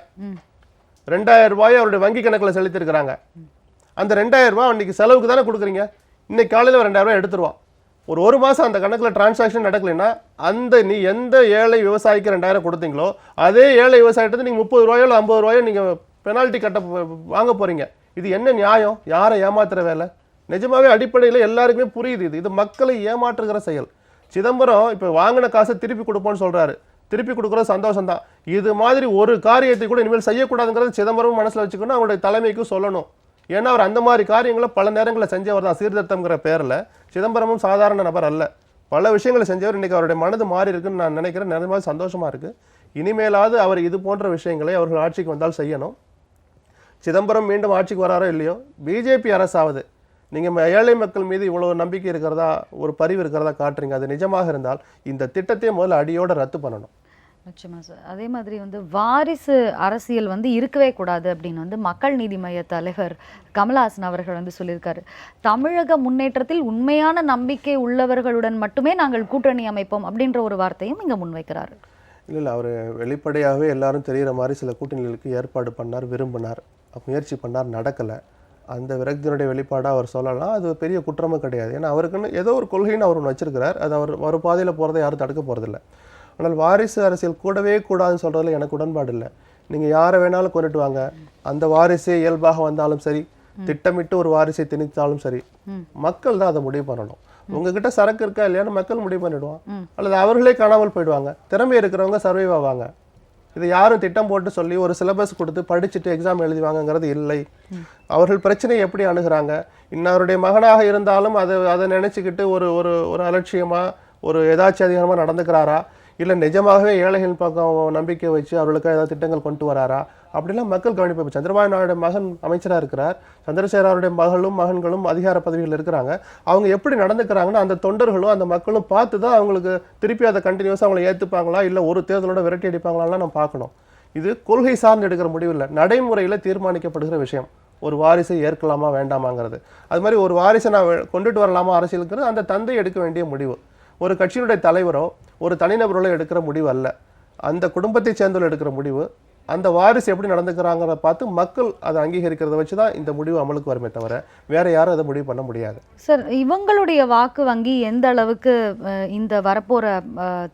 ரெண்டாயிரம் ரூபாய் அவருடைய வங்கி கணக்குல செலுத்திருக்கிறாங்க அந்த ரெண்டாயிரம் ரூபாய் அன்னைக்கு செலவுக்கு தானே கொடுக்குறீங்க? இன்னைக்கு காலையில ரெண்டாயிரம் ரூபாய் எடுத்துருவான். ஒரு ஒரு மாதம் அந்த கணக்கில் டிரான்சாக்ஷன் நடக்கலைன்னா அந்த நீ எந்த ஏழை விவசாயிக்கு ரெண்டாயிரம் கொடுத்தீங்களோ அதே ஏழை விவசாயிட்டு நீங்கள் முப்பது ரூபாயோ இல்லை ஐம்பது ரூபாயோ நீங்கள் பெனால்ட்டி கட்ட வாங்க போகிறீங்க இது என்ன நியாயம்? யாரை ஏமாத்துற வேலை? நிஜமாவே அடிப்படையில் எல்லாருக்குமே புரியுது இது. இது மக்களை ஏமாற்றுகிற செயல். சிதம்பரம் இப்போ வாங்கின காசை திருப்பி கொடுப்போம்னு சொல்கிறாரு திருப்பி கொடுக்குறது சந்தோஷம் தான் இது மாதிரி ஒரு காரியத்தை கூட இனிமேல் செய்யக்கூடாதுங்கிறது சிதம்பரம் மனசில் வச்சுக்கணும் அவங்களுடைய தலைமைக்கு சொல்லணும். ஏன்னா அவர் அந்த மாதிரி காரியங்களை பல நேரங்களில் செஞ்சவர் தான். சீர்திருத்தம்ங்கிற பேரில் சிதம்பரமும் சாதாரண நபர் அல்ல. பல விஷயங்களை செஞ்சவர் இன்னைக்கு அவருடைய மனது மாறி இருக்குன்னு நான் நினைக்கிறேன். நிறைய சந்தோஷமாக இருக்குது இனிமேலாவது அவர் இது போன்ற விஷயங்களை அவர்கள் ஆட்சிக்கு வந்தால் செய்யணும். சிதம்பரம் மீண்டும் ஆட்சிக்கு வராரோ இல்லையோ? பிஜேபி அரசாவது நீங்கள் ஏழை மக்கள் மீது இவ்வளோ நம்பிக்கை இருக்கிறதா? ஒரு பரிவு இருக்கிறதா காட்டுறீங்க. அது நிஜமாக இருந்தால் இந்த திட்டத்தை முதல்ல அடியோடு ரத்து பண்ணணும். நிச்சயமா சார். அதே மாதிரி வந்து வாரிசு அரசியல் வந்து இருக்கவே கூடாது அப்படின்னு வந்து மக்கள் நீதி மைய தலைவர் கமலஹாசன் அவர்கள் வந்து சொல்லியிருக்காரு. தமிழக முன்னேற்றத்தில் உண்மையான நம்பிக்கை உள்ளவர்களுடன் மட்டுமே நாங்கள் கூட்டணி அமைப்போம் அப்படின்ற ஒரு வார்த்தையும் இங்கே முன்வைக்கிறார். இல்லை இல்லை அவர் வெளிப்படையாகவே எல்லாரும் தெரிகிற மாதிரி சில கூட்டணிகளுக்கு ஏற்பாடு பண்ணார் விரும்பினார் முயற்சி பண்ணார் நடக்கலை. அந்த விரக்தியினுடைய வெளிப்பாடாக அவர் சொல்லலாம். அது பெரிய குற்றமும் கிடையாது. ஏன்னா அவருக்குன்னு ஏதோ ஒரு கொள்கைன்னு அவர் ஒன்று வச்சிருக்கிறார். அது அவர் ஒரு பாதையில் போகிறத யாரும் தடுக்க போகிறதில்ல ஆனால் வாரிசு அரசியல் கூடவே கூடாதுன்னு சொல்கிறதுல எனக்கு உடன்பாடு இல்லை. நீங்கள் யாரை வேணாலும் கொண்டுட்டு வாங்க. அந்த வாரிசே இயல்பாக வந்தாலும் சரி திட்டமிட்டு ஒரு வாரிசை திணித்தாலும் சரி மக்கள் தான் அதை முடிவு பண்ணணும். உங்ககிட்ட சரக்கு இருக்கா இல்லையான்னு மக்கள் முடிவு பண்ணிடுவான் அல்லது அவர்களே காணாமல் போயிடுவாங்க. திறமை இருக்கிறவங்க சர்வைவ் ஆவாங்க. இதை யாரும் திட்டம் போட்டு சொல்லி ஒரு சிலபஸ் கொடுத்து படிச்சுட்டு எக்ஸாம் எழுதுவாங்கங்கிறது இல்லை. அவர்கள் பிரச்சனையை எப்படி அணுகுறாங்க? இன்னவருடைய மகனாக இருந்தாலும் அதை அதை நினைச்சுக்கிட்டு ஒரு ஒரு ஒரு அலட்சியமா ஒரு ஏதாச்சும் அதிகாரமாக நடந்துக்கிறாரா? இல்லை நிஜமாகவே ஏழைகள் பக்கம் நம்பிக்கை வச்சு அவர்களுக்கு ஏதாவது திட்டங்கள் கொண்டு வராரா? அப்படிலாம் மக்கள் கவனிப்பு. இப்ப சந்திரபாபு நாயுடைய மகன் அமைச்சராக இருக்கிறார். சந்திரசேகராவுடைய மகளும் மகன்களும் அதிகார பதவிகள் இருக்கிறாங்க. அவங்க எப்படி நடந்துக்கிறாங்கன்னா அந்த தொண்டர்களும் அந்த மக்களும் பார்த்து தான் அவங்களுக்கு திருப்பி அதை கண்டினியூஸாக அவங்களை ஏற்றுப்பாங்களா இல்லை ஒரு தேர்தலோட விரட்டி அடிப்பாங்களான்னு நம்ம பார்க்கணும். இது கொள்கை சார்ந்து எடுக்கிற முடிவு இல்லை. நடைமுறையில் தீர்மானிக்கப்படுகிற விஷயம். ஒரு வாரிசை ஏற்கலாமா வேண்டாமாங்கிறது. அது மாதிரி ஒரு வாரிசை நான் கொண்டுட்டு வரலாமா அரசியலுங்கிறது அந்த தந்தை எடுக்க வேண்டிய முடிவு. ஒரு கட்சியினுடைய தலைவரோ ஒரு தனிநபர்களோ எடுக்கிற முடிவு அல்ல. அந்த குடும்பத்தை சேர்ந்தவர்கள் எடுக்கிற முடிவு அந்த வாரிசு எப்படி நடந்துக்கிறாங்கிறத பார்த்து மக்கள் அதை அங்கீகரிக்கிறத வச்சு தான் இந்த முடிவு அமலுக்கு வருமே தவிர வேற யாரும் அதை முடிவு பண்ண முடியாது. சார் இவங்களுடைய வாக்கு வங்கி எந்த அளவுக்கு இந்த வரப்போற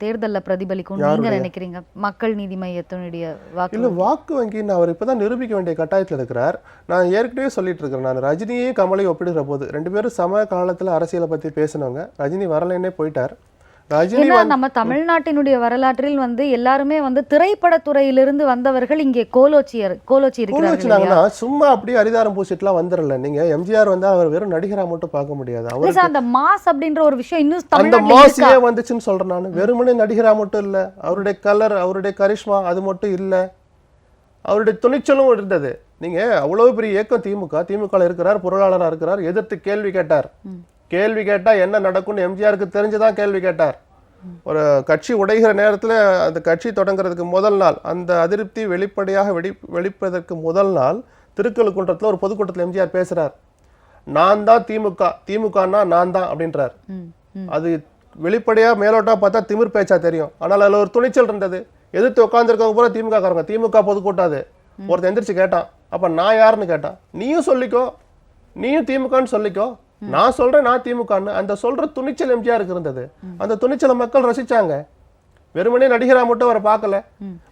தேர்தல்ல பிரதிபலிக்கும் நீங்க யாருடைய? நினைக்கிறீங்க? மக்கள் நீதி மையத்தினுடைய வாக்கு இல்ல வாக்கு வங்கின்னு அவர் இப்பதான் நிரூபிக்க வேண்டிய கட்டாயத்தில் இருக்கிறார். நான் ஏற்கனவே சொல்லிட்டு இருக்கிறேன். நான் ரஜினியே கமலையும் ஒப்பிடுகிற போது ரெண்டு பேரும் சம காலத்துல அரசியலை பத்தி பேசினவங்க. ரஜினி வரலைன்னே போயிட்டார். ஏன்னா நம்ம தமிழ்நாட்டினுடைய வரலாற்றில் வந்து எல்லாருமே வந்து திரைப்படத்துறையிலிருந்து வந்தவர்கள் இங்கே கோலோச்சியர் கோலோச்சி வச்சுனாங்கன்னா சும்மா அப்படியே அரிதாரம் பூசிட்டுலாம் வந்துடல. நீங்க எம்ஜிஆர் வந்தா அவர் வெறும் நடிகரா மட்டும் பார்க்க முடியாது. அவர் அந்த மாஸ் அப்படின்ற ஒரு விஷயம் இன்னும் அந்த இருக்கா? மாசியே வந்துச்சுன்னு சொல்றேன் நான். வெறுமனே நடிகரா மட்டும் இல்ல அவருடைய கலர் அவருடைய கரிஷ்மா அது மட்டும் இல்ல. அவருடைய துணிச்சலும் இருந்தது. நீங்க அவ்வளவு பெரிய இயக்கம் திமுக. திமுக இருக்கிறார் பொருளாளரா இருக்கிறார் எதிர்த்து கேள்வி கேட்டார். கேள்வி கேட்டா என்ன நடக்கும்னு எம்ஜிஆருக்கு தெரிஞ்சுதான் கேள்வி கேட்டார். ஒரு கட்சி உடைகிற நேரத்துல அந்த கட்சி தொடங்குறதுக்கு முதல் நாள் அந்த அதிருப்தி வெளிப்படையாக வெடி வெளிப்பதற்கு முதல் நாள் திருக்கழுக்குன்றத்துல ஒரு பொதுக்கூட்டத்துல எம்ஜிஆர் பேசுறார். நான் தான் திமுக திமுகன்னா நான் தான் அப்படின்றார். அது வெளிப்படையா மேலோட்டா பார்த்தா திமிர் பேச்சா தெரியும். ஆனால் அதுல ஒரு துணிச்சல் இருந்தது. எதிர்த்து உட்காந்துருக்கவங்க பூரா திமுக காரங்க திமுக பொதுக்கூட்டாது ஒருத்தன் எந்திரிச்சு கேட்டான். அப்ப நான் யாருன்னு கேட்டான். நீயும் சொல்லிக்கோ. நீயும் திமுகன்னு சொல்லிக்கோ. நான் சொல்றேன் நான் திமுகன்னு அந்த சொல்ற துணிச்சல் எம்ஜிஆருக்கு இருந்தது. அந்த துணிச்சலை மக்கள் ரசிச்சாங்க. வெறுமனே நடிகரா மட்டும் அவரை பார்க்கல.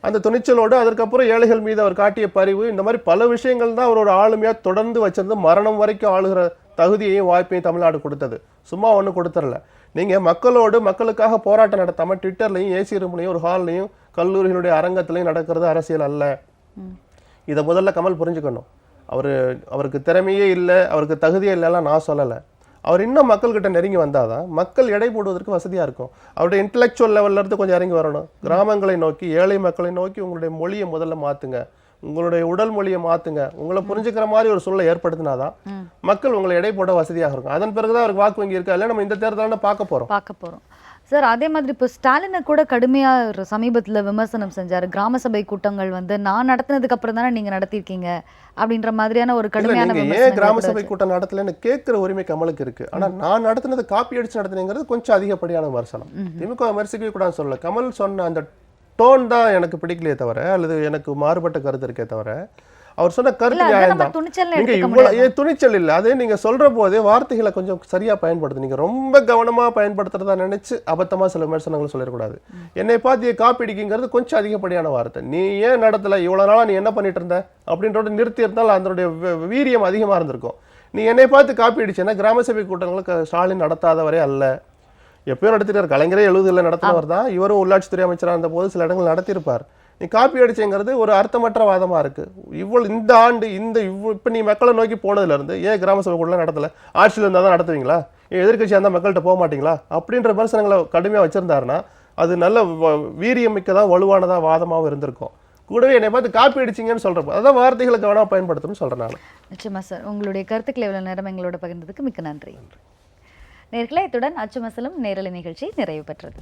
அந்த துணிச்சலோடு அதற்கப்புறம் ஏழைகள் மீது அவர் காட்டிய பரிவு இந்த மாதிரி பல விஷயங்கள் தான் அவரோட ஆளுமையா தொடர்ந்து வச்சிருந்து மரணம் வரைக்கும் ஆளுகிற தகுதியையும் வாய்ப்பையும் தமிழ்நாடு கொடுத்தது. சும்மா ஒண்ணு கொடுத்துடல. நீங்க மக்களோடு மக்களுக்காக போராட்டம் நடத்தாமல் ட்விட்டர்லையும் ஏசி ரூம்லையும் ஒரு ஹால்லையும் கல்லூரிகளுடைய அரங்கத்திலையும் நடக்கிறது அரசியல் அல்ல. இதை முதல்ல கமல் புரிஞ்சுக்கணும். அவர் அவருக்கு திறமையே இல்லை அவருக்கு தகுதியே இல்லைலாம் நான் சொல்லலை. அவர் இன்னும் மக்கள்கிட்ட நெருங்கி வந்தாதான் மக்கள் எடை போடுவதற்கு வசதியா இருக்கும். அவருடைய இன்டெலெக்சுவல் லெவல்ல இருந்து கொஞ்சம் இறங்கி வரணும். கிராமங்களை நோக்கி ஏழை மக்களை நோக்கி உங்களுடைய மொழியை முதல்ல மாத்துங்க. உங்களுடைய உடல் மொழியை மாத்துங்க. உங்களை புரிஞ்சுக்கிற மாதிரி ஒரு சூழலை ஏற்படுத்தினாதான் மக்கள் உங்களை எடை போட வசதியாக இருக்கும். அதன் பிறகுதான் அவருக்கு வாக்கு வங்கி இருக்கா? இல்லை நம்ம இந்த தேர்தலான பார்க்க போறோம். பார்க்க போறோம். சார் அதே மாதிரி இப்போ ஸ்டாலினை கூட கடுமையா ஒரு சமீபத்துல விமர்சனம் செஞ்சாரு. கிராம சபை கூட்டங்கள் வந்து நான் நடத்தினதுக்கு அப்புறம் தானே நீங்க நடத்திருக்கீங்க அப்படின்ற மாதிரியான ஒரு கடுமையான ஏன் கிராம சபை கூட்டம் நடத்தலைன்னு கேட்கிற உரிமை கமலுக்கு இருக்கு. ஆனா நான் நடத்தினது காப்பி அடிச்சு நடத்தினேங்கிறது கொஞ்சம் அதிகப்படியான விமர்சனம். திமுக விமர்சிக்கவே கூடாதுன்னு சொல்லல. கமல் சொன்ன அந்த டோன் தான் எனக்கு பிடிக்கலையே தவிர அல்லது எனக்கு மாறுபட்ட கருத்து இருக்கே தவிர அவர் சொன்ன கருத்து நியாயம் தான் நீங்க இவ்வளவு துணிச்சல் இல்ல. அதே நீங்க சொல்ற போதே வார்த்தைகளை கொஞ்சம் சரியா பயன்படுத்து. நீங்க ரொம்ப கவனமா பயன்படுத்துறதா நினைச்சு அபத்தமா சில விமர்சனங்கள் சொல்லிடக்கூடாது. என்னை பார்த்து காப்பி அடிக்குங்கிறது கொஞ்சம் அதிகப்படியான வார்த்தை. நீ ஏன் நடத்தல? இவ்வளவு நாளா நீ என்ன பண்ணிட்டு இருந்த? அப்படின்றத நிறுத்தி இருந்தால் அதனுடைய வீரியம் அதிகமா இருந்திருக்கும். நீ என்னை பார்த்து காப்பி அடிச்சேன்னா கிராம சபை கூட்டங்களுக்கு ஸ்டாலின் நடத்தாதவரே அல்ல. எப்பயும் நடத்திட்டார். கலைஞரே எழுபதுல நடத்தினவர் தான். இவரும் உள்ளாட்சித்துறை அமைச்சராக இருந்த போது சில இடங்கள் நடத்தியிருப்பார். நீ காப்பி அடிச்சேங்கிறது ஒரு அர்த்தமற்ற வாதமாக இருக்குது இவ்வளவு இந்த ஆண்டு இந்த இவ்வளோ இப்போ நீ மக்களை நோக்கி போனதுலேருந்து ஏன் கிராம சபை கூடலாம் நடத்தலை? ஆட்சியில் இருந்தால் தான் நடத்துவீங்களா? ஏன் எதிர்க்கட்சியாக இருந்தால் மக்கள்கிட்ட போக மாட்டீங்களா? அப்படின்ற விமர்சனங்களை கடுமையாக வச்சுருந்தாருன்னா அது நல்ல வ- வலுவானதாக வாதமாகவும் இருந்திருக்கும். கூடவே என்னை பார்த்து காப்பி அடிச்சீங்கன்னு சொல்கிறப்ப அதான் வார்த்தைகளை கவனமாக பயன்படுத்தணும்னு சொல்கிறேன் நான். நிச்சயமா சார். உங்களுடைய கருத்துக்களை இவ்வளோ நேரம் எங்களோட பகிர்ந்ததுக்கு மிக்க நன்றி. நேர்களை இத்துடன் அச்சுமசலும் நேரலை நிகழ்ச்சி நிறைவு பெற்றது.